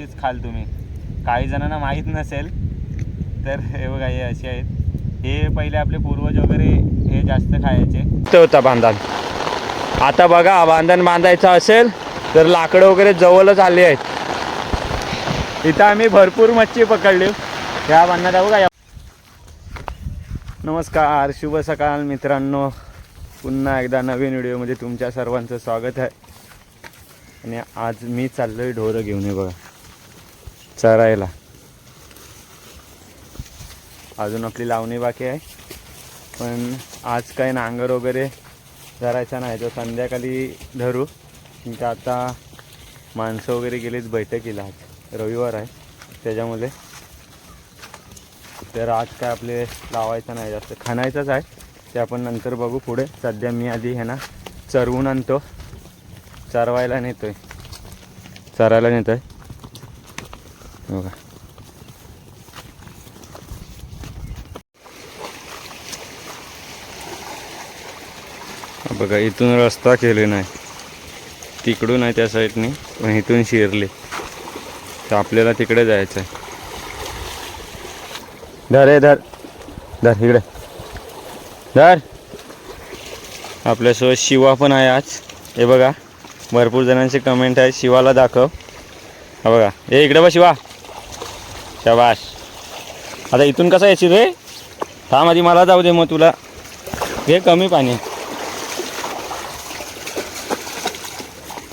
अशीच खाल तुम्ही. काही जणांना माहीत नसेल तर हे बघा हे असे आहेत. हे पहिले आपले पूर्वज वगैरे हे जास्त खायचे. ते होता बांधण. आता बघा बांधण बांधायचं असेल तर लाकडं वगैरे जवळच आले आहेत. इथं आम्ही भरपूर मच्छी पकडली. ह्या बांधण्यात बघा या. नमस्कार शुभ सकाळ मित्रांनो. पुन्हा एकदा नवीन व्हिडिओमध्ये तुमच्या सर्वांचं स्वागत आहे. आणि आज मी चाललोय ढोरं घेऊन ये बघा. चरायला. अजून आपली लावणी बाकी आहे. पण आज काही नांगर वगैरे धरायचा नाही तर संध्याकाळी धरू. तर आता माणसं वगैरे गेलीच बैठकीला आज रविवार आहे त्याच्यामध्ये. तर आज काय आपले लावायचं नाही जास्त. खाणायचंच आहे ते आपण नंतर बघू पुढे. सध्या मी आधी ह्यांना चरवून आणतो. चरवायला नेतो आहे चरायला नेतो आहे बघा. बघा इथून रस्ता केले नाही. तिकडून आहे त्या साईडने पण इथून शिरले. तर आपल्याला तिकडे जायचं आहे धर हे धर. धर इकडे. धर. आपल्यासोबत शिवा पण आहे आज. हे बघा भरपूर जणांचे कमेंट आहे शिवाला दाखव. हा बघा. हे इकडे बा शिवा. शबाश. आता इथून कसं यायची रे? थांब आधी मला जाऊ दे मग तुला. हे कमी पाणी.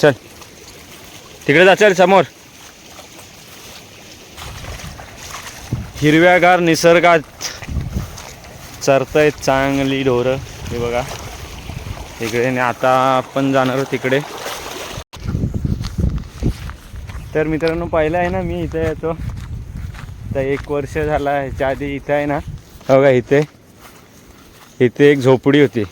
चल. तिकडे जा चल समोर. हिरव्यागार निसर्गात चरतय चांगली ढोरं. हे बघा. तिकडे आणि आता आपण जाणार तिकडे. तर मित्रांनो पहिलं आहे ना मी इथे येतो. तर एक वर्ष झाला ह्याच्या आधी इथं आहे ना. बघा इथे. इथे एक झोपडी होती.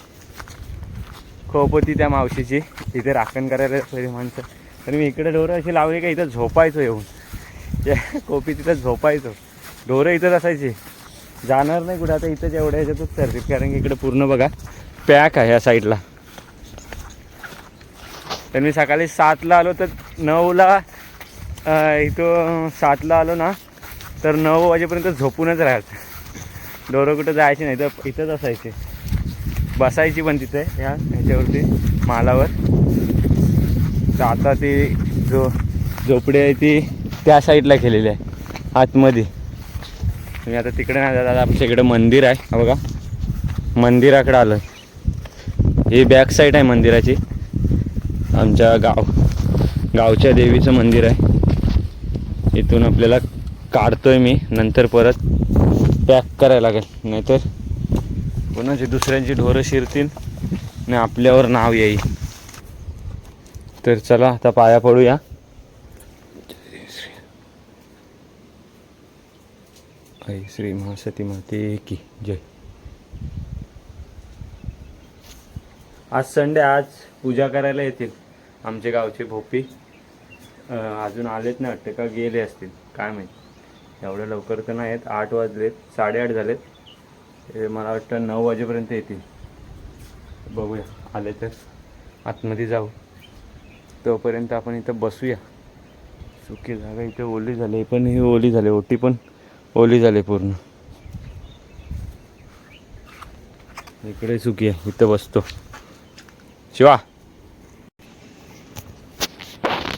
खोप होती त्या मावशीची. इथे राखण करायला पहिली माणसं. तर मी इकडे ढोरं अशी लावली का इथं झोपायचो येऊन. त्या कोपी तिथं झोपायचो. ढोरं इथंच असायची जाणार नाही कुठे. आता इथंच एवढ्या ह्याच्यातच सरतील कारण की इकडे पूर्ण बघा पॅक आहे या साईडला. तर मी सकाळी सातला आलो तर नऊला इथं सातला आलो ना तर नऊ वाजेपर्यंत झोपूनच राहायचं डोरं कुठं जायचे नाही तर इथंच असायचे. बसायची पण तिथे ह्या ह्याच्यावरती मालावर. तर आता ती जो झोपडी आहे ती त्या साईडला केलेली आहे आतमध्ये. मी आता तिकडे नाही जात आता आमच्या इकडे मंदिर आहे. बघा मंदिराकडे आलं ही बॅक साईड आहे मंदिराची. आमच्या गाव गावच्या देवीचं मंदिर आहे. इथून आपल्याला काढतोय मी. नंतर परत पॅक करायला लागेल. नाहीतर कोणाची दुसऱ्यांची ढोरं शिरतील आणि आपल्यावर नाव येईल. तर चला आता पाया पडूया. आई श्री महासती माते की जय. आज संडे आज पूजा करायला येतील आमचे गावचे भोपी. अजून आलेत ना वाटते का गेले असतील? काय माहिती? एवढ्या लवकर तर नाही आहेत आठ वाजलेत साडेआठ झालेत. ते मला वाटतं नऊ वाजेपर्यंत येतील. बघूया आले तर. आतमध्ये जाऊ. तोपर्यंत आपण इथं बसूया. सुकी जागा इथे ओली झाली. पण ही ओली झाली. ओटी पण ओली झाली पूर्ण. इकडे सुकी आहे. इथं बसतो. शिवा.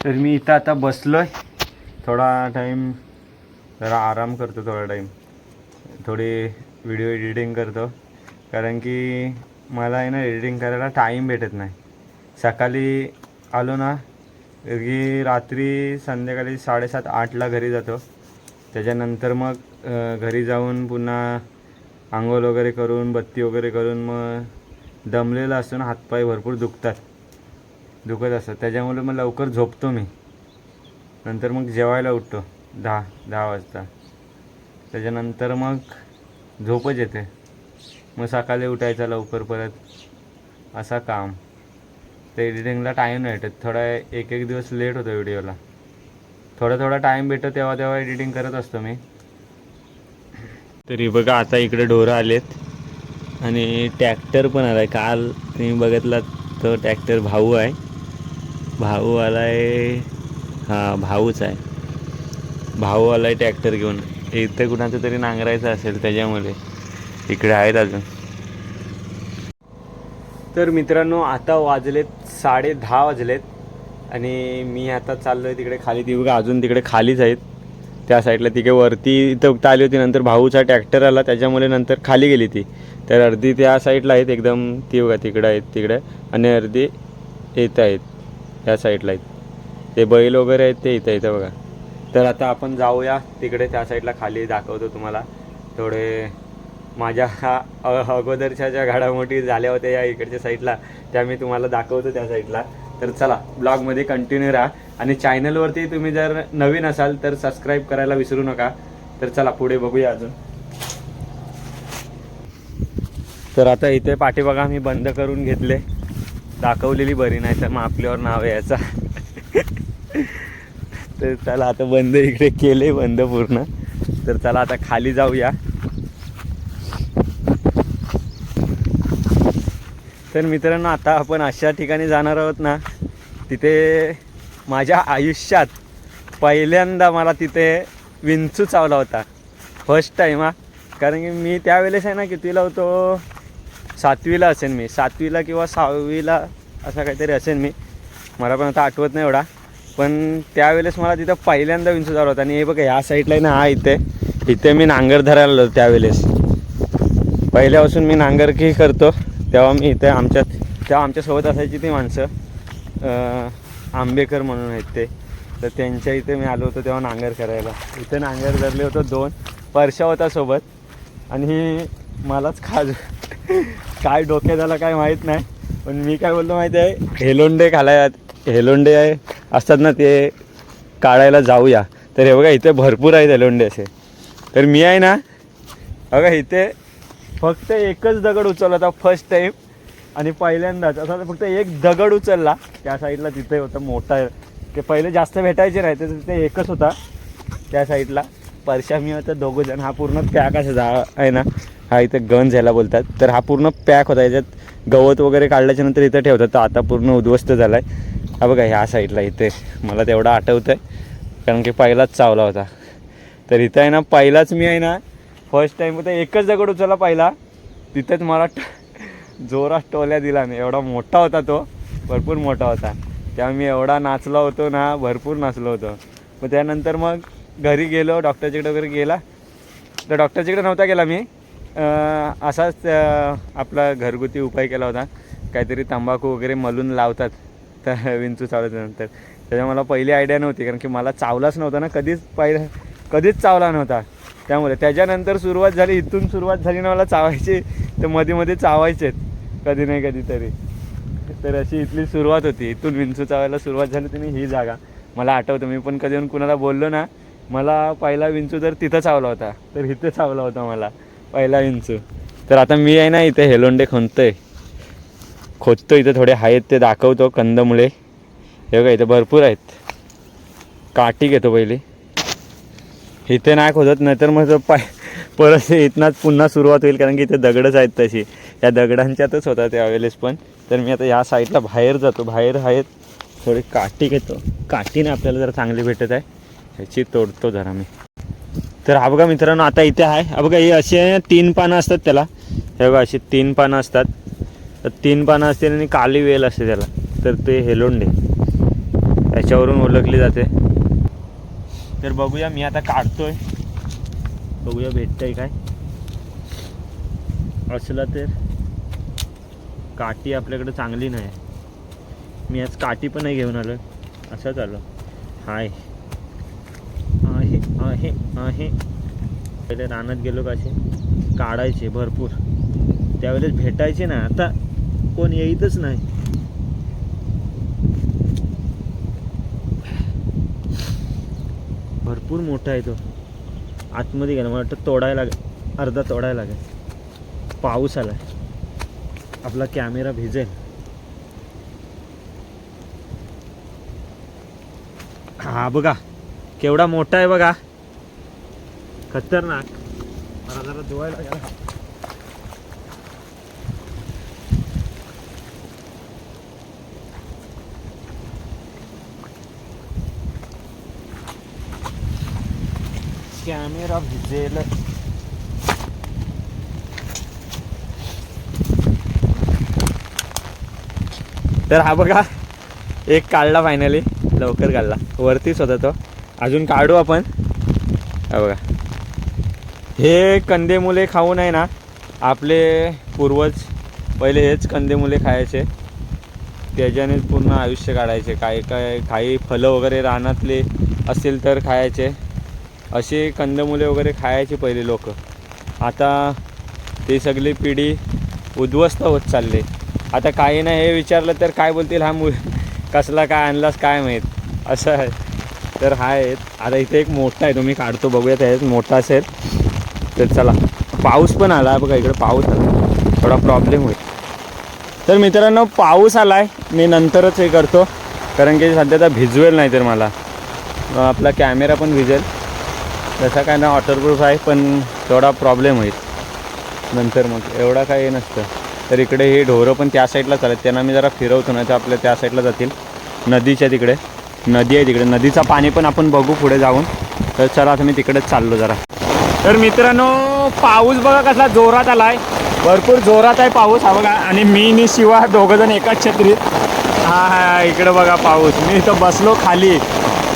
तर मी इथं आता बसलोय. थोडा टाईम जरा आराम करतो थोडा टाईम थोडी व्हिडिओ एडिटिंग करतो. कारण की मला आहे ना एडिटिंग करायला टाईम भेटत नाही. सकाळी आलो ना की रात्री संध्याकाळी साडेसात आठला घरी जातो. त्याच्यानंतर मग घरी जाऊन पुन्हा आंघोळ वगैरे करून बत्ती वगैरे करून मग दमलेला असतो ना हातपाय भरपूर दुखतात. दुखत असतात. त्याच्यामुळे मग लवकर झोपतो मी. नंतर मग जेवायला उठतो. दहा दहा वाजता. त्याच्यानंतर मग झोपच येते. मग सकाळी उठायचा लवकर परत. असा काम. ते एडिटिंगला टाईम नाही भेटत. थोडा एक एक दिवस लेट होतो व्हिडिओला थोडा थोडा टाईम भेटतो तेव्हा तेव्हा एडिटिंग करत असतो मी. तरी बघा आता इकडे ढोरं आलेत. आणि ट्रॅक्टर पण आला आहे काल मी बघितला तो ट्रॅक्टर भाऊ आहे. भाऊ आला आहे हा भाऊच आहे. भाऊ आला आहे ट्रॅक्टर घेऊन. इथे कुणाचं तरी नांगरायचं असेल त्याच्यामुळे. इकडे आहेत अजून. तर मित्रांनो आता वाजलेत साडे दहा वाजलेत आणि मी आता चाललो आहे तिकडे खाली. ती बघा अजून तिकडे खालीच आहेत. त्या साईडला तिकडे वरती इथं आली होती नंतर भाऊचा ट्रॅक्टर आला त्याच्यामुळे नंतर खाली गेली ती. तर अर्धी त्या साईडला आहेत एकदम ती बघा तिकडं आहेत तिकडे. आणि अर्धी येत आहेत त्या साईडला आहेत. ते बैल वगैरे आहेत ते इथं इथं बघा. तर आता आपण जाऊया. तिकडे त्या साईडला खाली दाखवतो तुम्हाला. थोडे माझ्या हा अगोदरच्या ज्या घडामोडी झाल्या होत्या या इकडच्या साईडला त्या मी तुम्हाला दाखवतो त्या साईडला. तर चला ब्लॉगमध्ये कंटिन्यू राहा. आणि चॅनलवरती तुम्ही जर नवीन असाल तर सबस्क्राईब करायला विसरू नका. तर चला पुढे बघूया अजून. तर आता इथे पाठीबघा मी बंद करून घेतले. दाखवलेली बरी नाही तर मग आपल्यावर नाव याचा तर चला आता बंद इकडे केले बंद पूर्ण. तर चला आता खाली जाऊया. तर मित्रांनो आता आपण अशा ठिकाणी जाणार आहोत ना तिथे माझ्या आयुष्यात पहिल्यांदा मला तिथे विंचू चावला होता. फर्स्ट टाईम हा. कारण की मी त्यावेळेस आहे ना कितीला होतो? सातवीला असेल मी. सातवीला किंवा सहावीला असा काहीतरी असेल मी. मला पण आता आठवत नाही एवढा. पण त्यावेळेस मला तिथं पहिल्यांदा विंचू झाला होता. आणि हे बघा ह्या साईडला ना हा इथे. इथे मी नांगर धरायला आलो त्यावेळेस. पहिल्यापासून मी नांगरकी करतो. तेव्हा मी इथे आमच्या तेव्हा आमच्यासोबत असायची ती माणसं. आंबेकर म्हणून आहेत ते. तर त्यांच्या इथे मी आलो होतो तेव्हा नांगर करायला. इथे नांगर धरले होतो दोन. परशा होता सोबत. आणि मलाच खाज काय डोक्यात आलं काय माहीत नाही. पण मी काय बोलतो माहिती आहे? हेलोंडे खालाय हेलोंडे आहे. असतात ना ते काढायला जाऊया. तर हे बघा इथे भरपूर आहेत हेलोंडे असे. तर मी आहे ना बघा इथे फक्त एकच दगड उचलला होता फर्स्ट टाईम आणि पहिल्यांदाच. असा फक्त एक दगड उचलला. त्या साईडला तिथे होता मोठा. ते पहिले जास्त भेटायचे नाही तर तिथे एकच होता त्या साईडला परशा मी होता दोघं जण हा पूर्ण पॅक असा जा आहे ना हा इथे गंज ह्याला बोलतात. तर हा पूर्ण पॅक होता. याच्यात गवत वगैरे काढल्याच्या नंतर इथं ठेवतात. तर आता पूर्ण उद्ध्वस्त झाला आहे हा बघा ह्या साईडला इथे मला तेवढं आठवतं आहे कारण की पहिलाच चावला होता. तर इथं आहे ना पहिलाच मी आहे ना फर्स्ट टाईम तर एकच दगड उचलला पहिला. तिथेच मला ट- जोरात टोल्या दिला नाही एवढा मोठा होता तो भरपूर मोठा होता. तेव्हा मी एवढा नाचलो होतो ना भरपूर नाचलो होतो. मग त्यानंतर मग घरी गेलो डॉक्टरच्याकडे वगैरे गेला. तर डॉक्टरच्याकडे नव्हता गेला मी. असाच आपला घरगुती उपाय केला होता. काहीतरी तंबाखू वगैरे मलून लावतात. तर विंचू चावल्याच्यानंतर त्याच्या मला पहिली आयडिया नव्हती कारण की मला चावलाच नव्हता ना कधीच पहिलं कधीच चावला नव्हता. त्यामुळे त्याच्यानंतर सुरुवात झाली इथून सुरुवात झाली ना मला चावायची तर मध्ये मध्ये चावायचेत कधी नाही कधीतरी. तर अशी इथली सुरुवात होती. इथून विंचू चावायला सुरुवात झाली तुम्ही ही जागा. मला आठवतं मी पण कधी कुणाला बोललो ना मला पहिला विंचू तर तिथं चावला होता. तर इथं चावला होता मला पहिला विंचू. तर आता मी आहे ना इथे हेलोंडे खोदतोय खोदतो इथं थोडे आहेत ते दाखवतो कंदमुळे. हे बघा इथं भरपूर आहेत. काठी घेतो पहिली. इथे नाही खोदत नाहीतर मग पाय परत इथनाच पुन्हा सुरुवात होईल कारण की इथे दगडच आहेत तशी. या दगडांच्यातच होता त्यावेळेस पण. तर मी आता या साईडला बाहेर जातो. बाहेर आहेत थोडी काठी घेतो. काठीने आपल्याला जरा चांगली भेटत आहे. ह्याची तोडतो जरा मी. तर हा बघा मित्रांनो आता इथे आहे. हा बघा हे असे तीन पानं असतात त्याला. हे बघा अशी तीन पानं असतात. तर तीन पानं असतील आणि काली वेल असते त्याला. तर ते हेलोंडे. याच्यावरून ओळखली जाते. तर बघूया मी आता काढतोय. बघूया भेटतंय काय. असला तर काठी आपल्याकडे चांगली नाही. मी आज काठी पण नाही घेऊन आलो. असंच आलो. हाय. आहे आहे आहे. पहिले रानात गेलो का असे काढायचे भरपूर. त्यावेळेस भेटायचे ना. आता कोण येईतच नाही. भरपूर मोठा आहे तो. आतमध्ये गेला मला वाटतं तोडायला लागेल अर्धा तोडायला लागेल पाऊस आला आपला कॅमेरा भिजेल. हा बघा. केवढा मोठा आहे बघा. खतरनाक. मला जरा धुवायला गेला कॅमेरा भिजेल तर हा बघा एक काढला फायनली लवकर काढला. वरतीच होता तो. अजून काढू आपण. हा बघा. हे कंदेमुले खाऊन आहे ना आपले पूर्वज पहिले हेच कंदेमुले खायचे. त्याच्यानेच पूर्ण आयुष्य काढायचे. काय काय काही फलं वगैरे रानातले असतील तर खायचे. असे कंदमुले वगैरे खायचे पहिले लोक. आता ती सगळी पिढी उद्ध्वस्त होत चालली. आता काही नाही हे विचारलं तर काय बोलतील हा मु कसला काय आणलास काय माहीत? असं आहे. तर हा आहे आता इथे एक मोठा आहे तुम्ही काढतो बघूया त्याच्यात मोठा असेल. तर चला. पाऊस पण आला बघा इकडे पाऊस आला. थोडा प्रॉब्लेम होईल. तर मित्रांनो पाऊस आला आहे मी नंतरच हे करतो. कारण की सध्या तर भिजवेल नाही तर मला आपला कॅमेरा पण भिजेल. तसा काय ना वॉटरप्रूफ आहे पण थोडा प्रॉब्लेम होईल. नंतर मग एवढा काही नसतं. तर इकडे हे ढोरं पण त्या साईडला चालत त्यांना मी जरा फिरवतो ना तर आपल्या त्या साईडला जातील. नदीच्या तिकडे. नदी आहे तिकडे. नदीचं पाणी पण आपण बघू पुढे जाऊन. तर चला आता मी तिकडेच चाललो जरा. तर मित्रांनो पाऊस बघा कसला जोरात आला आहे भरपूर जोरात आहे पाऊस. हा बघा आणि मी नि शिवा दोघंजण एकाच छत्रीत. हा हा इकडं बघा पाऊस. मी इथं बसलो खाली.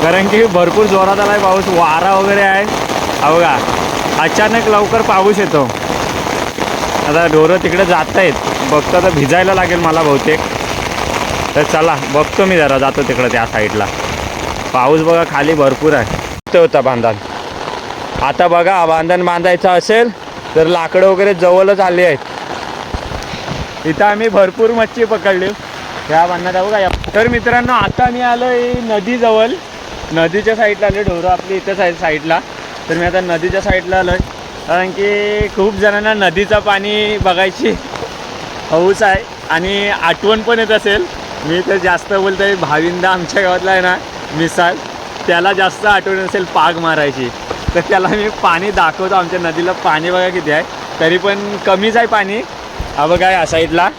कारण की भरपूर जोरात आलाय पाऊस वारा वगैरे आहे. अवघा अचानक लवकर पाऊस येतो. आता ढोरं तिकडे जात आहेत बघतो तर भिजायला लागेल मला बहुतेक. तर चला बघतो मी जरा जातो तिकडं त्या साईडला. पाऊस बघा खाली भरपूर आहे. ते होता बांधण. आता बघा बांधण बांधायचं असेल तर लाकडं वगैरे जवळच आली आहेत. इथं आम्ही भरपूर मच्छी पकडली. ह्या बांधण्यात बघा या- तर मित्रांनो आता मी आलो नदीजवळ. नदीच्या साईडला आले ढोरं आपली इथंच आहे साईडला. तर मी आता नदीच्या साईडला आलो आहे कारण की खूप जणांना नदीचं पाणी बघायची हौस आहे आणि आठवण पण येत असेल. मी तर जास्त बोलतो आहे भाविंदा आमच्या गावातला आहे ना मिसाल त्याला जास्त आठवण असेल पाग मारायची. तर त्याला मी पाणी दाखवतो आमच्या नदीला. पाणी बघा किती आहे. तरी पण कमीच आहे पाणी. हा बघा या साईडला.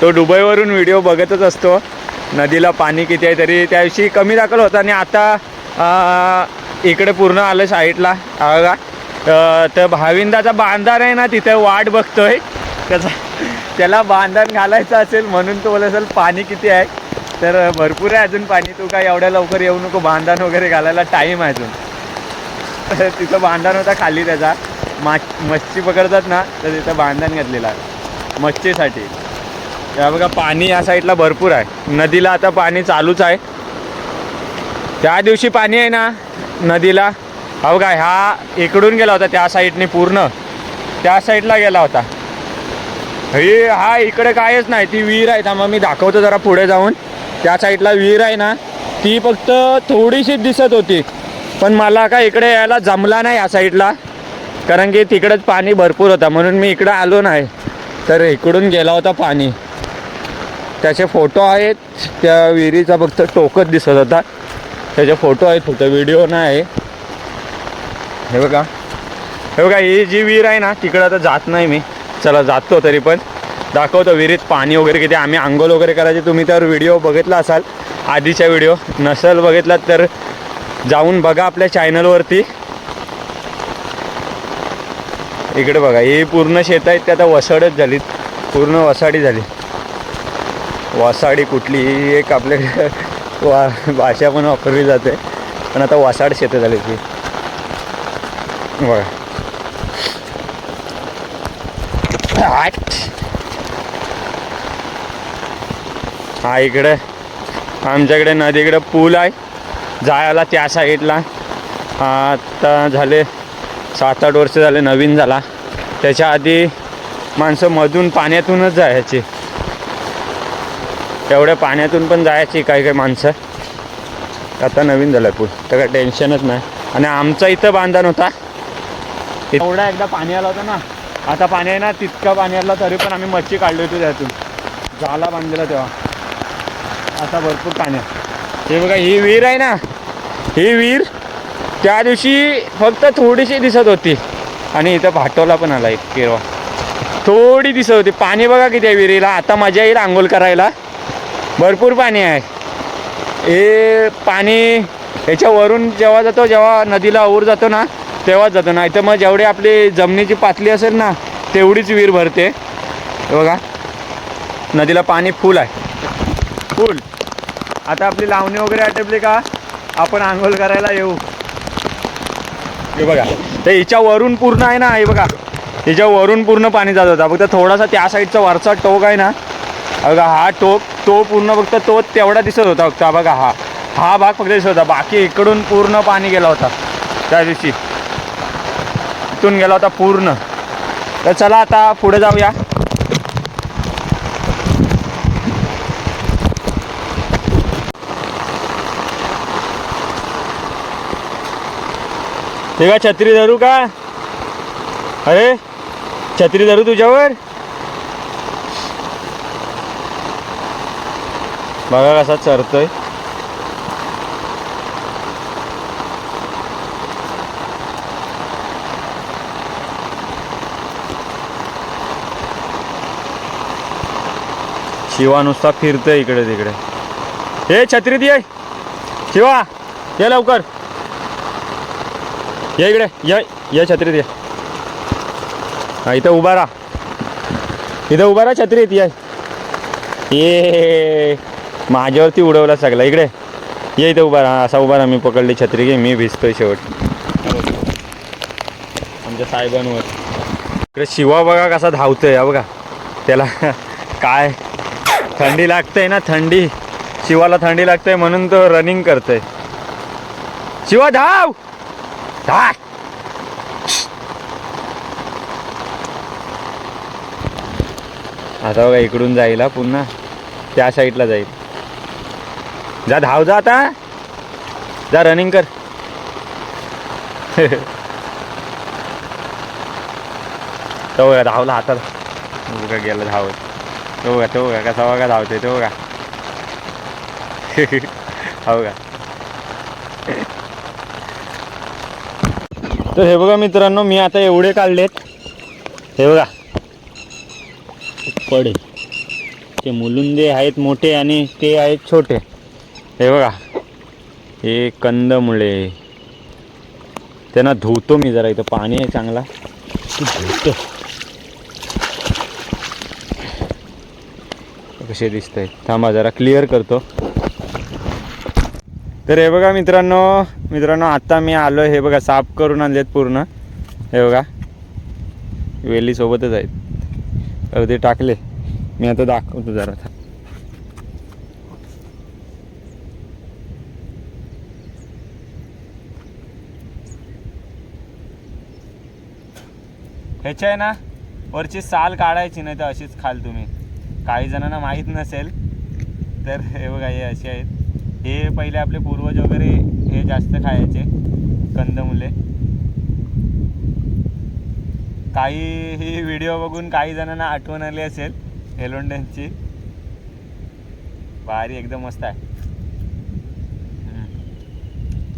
तो दुबईवरून व्हिडिओ बघतच असतो. नदीला पाणी किती आहे तरी त्याविषयी कमी दाखल होता आणि आता इकडे पूर्ण आलं साईडला. का तर भाविंदाचा बांधार आहे ना तिथे वाट बघतोय. त्याचा त्याला बांधण घालायचं असेल म्हणून तो बोलत असेल पाणी किती आहे? तर भरपूर आहे अजून पाणी. तू काय एवढ्या लवकर येऊ नको बांधण वगैरे घालायला टाईम आहे अजून. तर तिथं बांधण होता खाली त्याचा. मा मच्छी पकडतात ना तर तिथं बांधण घातलेला. मच्छीसाठी. या बघा पाणी या साईडला भरपूर आहे. नदीला आता पाणी चालूच आहे. त्या दिवशी पाणी आहे ना नदीला. हा बघा हा इकडून गेला होता त्या साईडने पूर्ण. त्या साईडला गेला होता. हे हा इकडे कायच नाही ती विहीर आहे. थांबा मी दाखवतो जरा पुढे जाऊन. त्या साईडला विहीर आहे ना ती फक्त थोडीशीच दिसत होती. पण मला का इकडे यायला जमला नाही या साईडला. कारण की तिकडेच पाणी भरपूर होता. म्हणून मी इकडं आलो नाही. तर इकडून गेला होता पाणी. त्याचे फोटो आहेत. त्या विहिरीचा फक्त टोकच दिसत होता. त्याचे फोटो आहेत फक्त व्हिडिओ नाही. हे बघा. हे बघा ही जी विहीर आहे ना तिकडं आता जात नाही मी. चला जातो तरी पण. दाखवतो विहिरीत पाणी वगैरे किती. आम्ही आंघोळ वगैरे करायचे. तुम्ही त्यावर व्हिडिओ बघितला असाल आधीच्या व्हिडिओ. नसेल बघितलात तर जाऊन बघा आपल्या चॅनलवरती. इकडे बघा ही पूर्ण शेत आहेत. ते आता वसाडच झाली पूर्ण वसाडी झाली. वासाडी कुठली ही एक आपल्याकडे वा भाषा पण वापरली जाते. पण आता वासाड शेतं झाली ती. बघा आठ. हा इकडे. आमच्याकडे नदीकडे पूल आहे. जायला त्या साईडला. आता झाले सात आठ वर्ष झाले नवीन झाला. त्याच्या आधी माणसं मधून पाण्यातूनच जायची. एवढ्या पाण्यातून पण जायची काही काही माणसं. आता नवीन झालं पूल तर काय टेन्शनच नाही. आणि आमचा इथं बांधण होता. एवढा एकदा पाणी आलं होतं ना आता पाणी आहे ना तितका पाणी आलं तरी पण आम्ही मच्छी काढली होती त्यातून. झाला बांधलेला तेव्हा. आता भरपूर पाणी हे बघा ही विहीर आहे ना ही विहीर त्या दिवशी फक्त थोडीशी दिसत होती. आणि इथं भाटोला पण आला एक केरवा थोडी दिसत होती. पाणी बघा किती आहे विहिरीला. आता मजा येईल आंघोळ करायला. भरपूर पाणी आहे. हे पाणी याच्यावरून जेव्हा जातो जेव्हा नदीला ओर जातो ना तेव्हाच जातो. नाही तर मग जेवढी आपली जमिनीची पातळी असेल ना तेवढीच विहीर भरते. बघा नदीला पाणी फुल आहे. फुल. आता आपली लावणी वगैरे आटपली का आपण आंघोळ करायला येऊ. हे बघा तर हिच्यावरून पूर्ण आहे ना हे बघा. हिच्यावरून पूर्ण पाणी जात होता. फक्त थोडासा त्या साईडचा वरचा टोक आहे ना बघा हा टोक तो पूर्ण फक्त तो तेवढा दिसत होता फक्त बघा हा. हा भाग फक्त दिसत होता बाकी इकडून पूर्ण पाणी गेला होता त्या दिवशी. इथून गेला होता पूर्ण. तर चला आता पुढे जाऊया. ते का छत्री धरू का? अरे छत्री धरू तुझ्यावर? बघा कसा चरतोय. शिवा नुसता फिरतोय इकडे तिकडे. हे छत्री दे शिवा ये लवकर. ये इकडे ये ये छत्री दे हा इथं उभा राहा. इथं उभा राहा छत्री ये. ये माझ्यावरती उडवला सगळा. इकडे. ये इथं उभा राहा. असा उभा राहा. मी पकडली छत्री घे. मी भिजतोय शेवट. आमच्या साहेबांवर. इकडे शिवा बघा कसा धावतोय. हा बघा. त्याला काय? थंडी लागते ना थंडी. शिवाला थंडी लागते म्हणून तो रनिंग करतोय. शिवा धाव! धाव! आता बघा इकडून जाईल हा पुन्हा त्या साईडला जाईल. जा धाव जा आता. जा रनिंग कर. तो बघा धावला हातात. बघा गेला धावत. तो बघा तो बघा कसा बघा धावते तो बघा. हो का तर हे बघा मित्रांनो मी आता एवढे काढलेत. हे बघा. पडे. ते मुलुंदे आहेत मोठे आणि ते आहेत छोटे. हे बघा. हे कंदमुळे. त्यांना धुतो मी जरा इथं. पाणी आहे चांगला. धुतो? कसे दिसत आहेत थांबा जरा क्लिअर करतो. तर हे बघा मित्रांनो मित्रांनो आता मी आलो हे बघा साफ करून आणलेत पूर्ण. हे बघा. वेली सोबतच आहेत. ते टाकले. मी आता दाखवतो जरा. ह्याच्या आहे ना वरची साल काढायची नाही तर अशीच खाल तुम्ही. काही जणांना माहीत नसेल तर हे बघा हे असे आहेत. हे पहिले आपले पूर्वज वगैरे हे जास्त खायचे कंदमुले. काही ही व्हिडिओ बघून काही जणांना आठवण आली असेल एलोंड्यांची भारी एकदम मस्त आहे.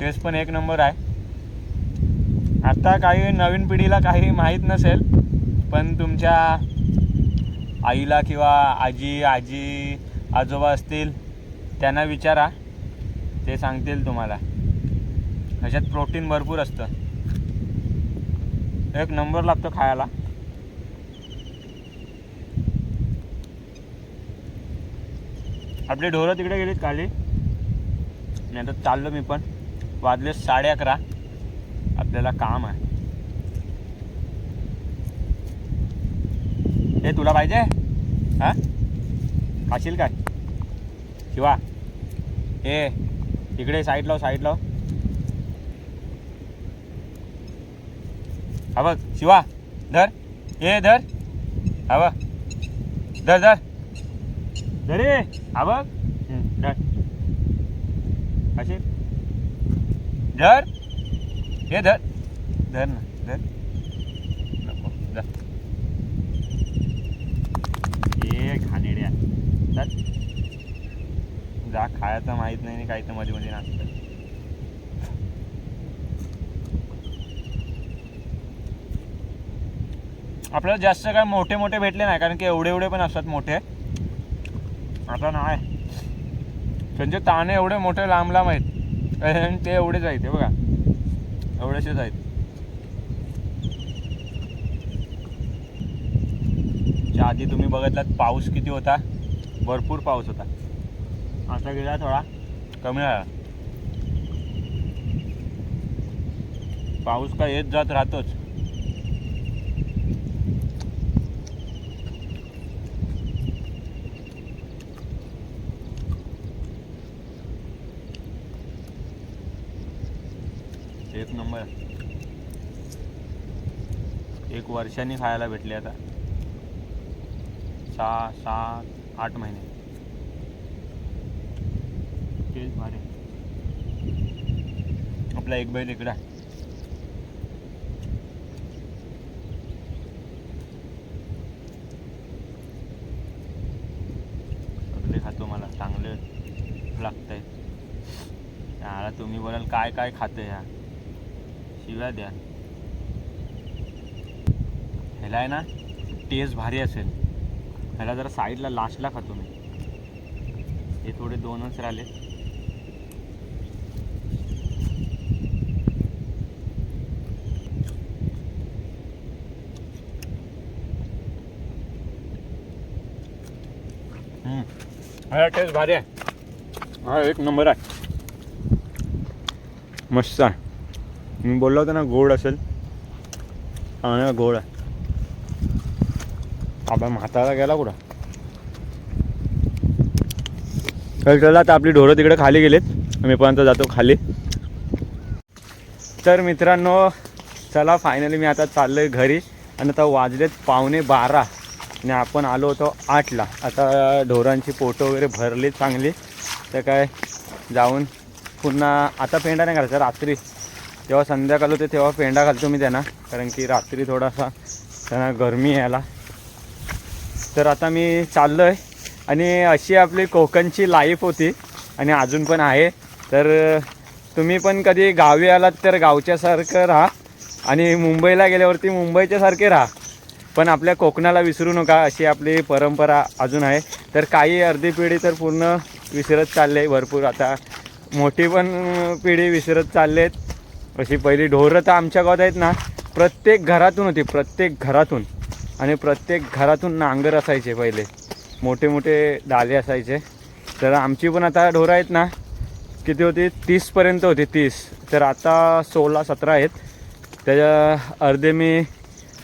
टेस्ट पण एक नंबर आहे. आता काही नवीन पिढीला काही माहीत नसेल पण तुमच्या आईला किंवा आजी आजी आजोबा असतील त्यांना विचारा. ते सांगतील तुम्हाला. ह्याच्यात प्रोटीन भरपूर असतं. एक नंबर लागतो खायला. आपली ढोरं तिकडे गेलीत खाली. नाही तर चाललो मी पण. वाजले साडे अकरा. आपल्याला काम आहे. हे तुला पाहिजे? हां? खाशील काय? शिवा. ए इकडे साईड लाव साईड लाव हा बघ शिवा. धर. ए धर. हा बघ. धर धर. धर ए. हा बघ. हम्म, धर. खाशील? धर. हे धर धर ना धर नको धर ये घाणेड्या धर जा खायचं माहीत नाही आणि काही तर मध्ये मध्ये नाचतं आपल्याला जास्त काय मोठे मोठे भेटले नाही कारण की एवढे एवढे पण असतात मोठे. आता नाही. म्हणजे त्यांचे ताणे एवढे मोठे लांब लांब आहेत. ते एवढेच आहेत बघा. एवढ्याशेच आहेत. आधी तुम्ही बघितलात पाऊस किती होता? भरपूर पाऊस होता. आता गेला थोडा कमी आला पाऊस का येत जात राहतोच एक नंबर एक वर्षांनी खायला भेटले आता. सहा सात आठ महिने. तेच भारी. आपला एक बैल इकडा सगळे खातो मला चांगले लागतंय. आला तुम्ही बोलाल काय काय खातं ह्या शिव्या द्या. ह्याला आहे ना टेस्ट भारी असेल. ह्याला जरा साईडला लास्टला खातो मी. हे थोडे दोनच राहिले. टेस्ट भारी आहे. हा एक नंबर आहे. मस्त आहे. मी बोललो होतो ना गोड असेल. हा गोड आहे. आपला म्हातारा गेला कुठं? तर चला आता आपली ढोरं तिकडे खाली गेलेत. मी पण आता जातो खाली. तर मित्रांनो चला फायनली मी आता चाललो आहे घरी. आणि आता वाजलेत पावणे बारा. आणि आपण आलो होतो आठला. आता ढोरांची पोटं वगैरे भरली चांगली. तर काय जाऊन पुन्हा आता पेंडा नाही घालायचा रात्री. जेव्हा संध्याकाळ होते तेव्हा पेंडा घालतो मी त्यांना. कारण की रात्री थोडासा त्यांना गरमी यायला तर आता मी चाललो आहे आणि अशी आपली कोकणची लाईफ होती. आणि अजून पण आहे. तर तुम्ही पण कधी गावी आलात तर गावच्यासारखं राहा. आणि मुंबईला गेल्यावरती मुंबईच्यासारखे राहा. पण आपल्या कोकणाला विसरू नका. अशी आपली परंपरा अजून आहे. तर काही अर्धी पिढी तर पूर्ण विसरत चालले. भरपूर आता मोठी पण पिढी विसरत चालले आहेत अशी पहिली ढोरं तर आमच्या गावात आहेत ना. प्रत्येक घरातून होती. प्रत्येक घरातून. आणि प्रत्येक घरातून नांगर असायचे पहिले. मोठे मोठे डाले असायचे. तर आमची पण आता ढोरं आहेत ना किती होती? तीसपर्यंत होती तीस. तर आता सोळा सतरा आहेत. त्याच्या अर्धे मी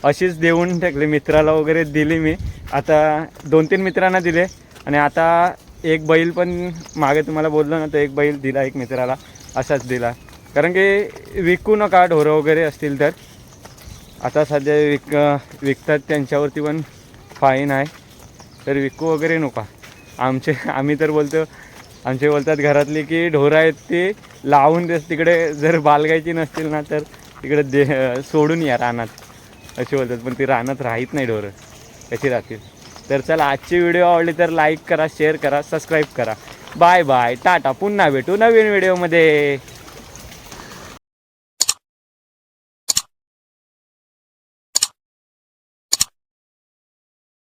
अशीच देऊन टाकले मित्राला वगैरे दिली मी. आता दोन तीन मित्रांना दिले. आणि आता एक बैल पण मागे तुम्हाला बोललो ना तर एक बैल दिला एक मित्राला असाच दिला. कारण की विकू नका ढोरं वगैरे असतील तर. आता सध्या विक विकतात त्यांच्यावरती पण फाईन आहे. तर विकू वगैरे नका. आमचे आम्ही तर बोलतो आमचे बोलतात घरातली की ढोरं आहेत ती लावून देस तिकडे जर बालगायची नसतील ना तर तिकडे दे सोडून या रानात. असे बोलतात पण ती रानात राहत नाही ढोरं. कशी राहतील? तर चला आजची व्हिडिओ आवडली तर लाईक करा शेअर करा सबस्क्राईब करा. Bye bye tata. पुन्हा भेटू नवीन व्हिडिओमध्ये